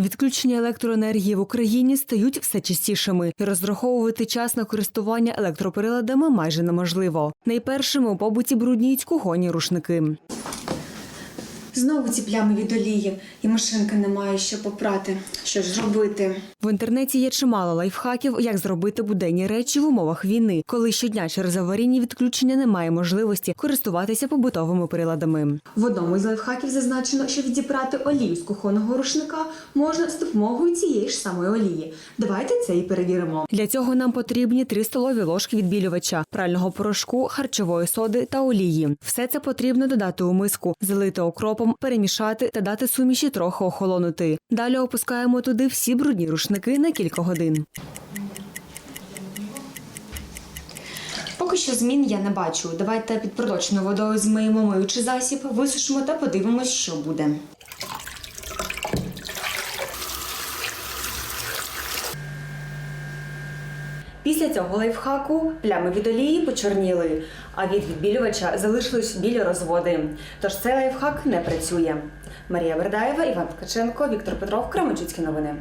Відключення електроенергії в Україні стають все частішими, і розраховувати час на користування електроприладами майже неможливо. Найпершими у побуті брудніють кухонні рушники. Знову ці плями від олії, і машинки немає що попрати. Що ж робити? В інтернеті є чимало лайфхаків, як зробити буденні речі в умовах війни, коли щодня через аварійні відключення немає можливості користуватися побутовими приладами. В одному із лайфхаків зазначено, що відібрати олію з кухонного рушника можна з допомогою цієї ж самої олії. Давайте це і перевіримо. Для цього нам потрібні 3 столові ложки відбілювача, прального порошку, харчової соди та олії. Все це потрібно додати у миску, залити окропом, перемішати та дати суміші трохи охолонути. Далі опускаємо туди всі брудні рушники на кілька годин. Поки що змін я не бачу. Давайте під проточною водою змиємо миючий засіб, висушимо та подивимось, що буде. Після цього лайфхаку плями від олії почорніли, а від відбілювача залишились білі розводи. Тож цей лайфхак не працює. Марія Вердаєва, Іван Ткаченко, Віктор Петров, Кременчуцькі новини.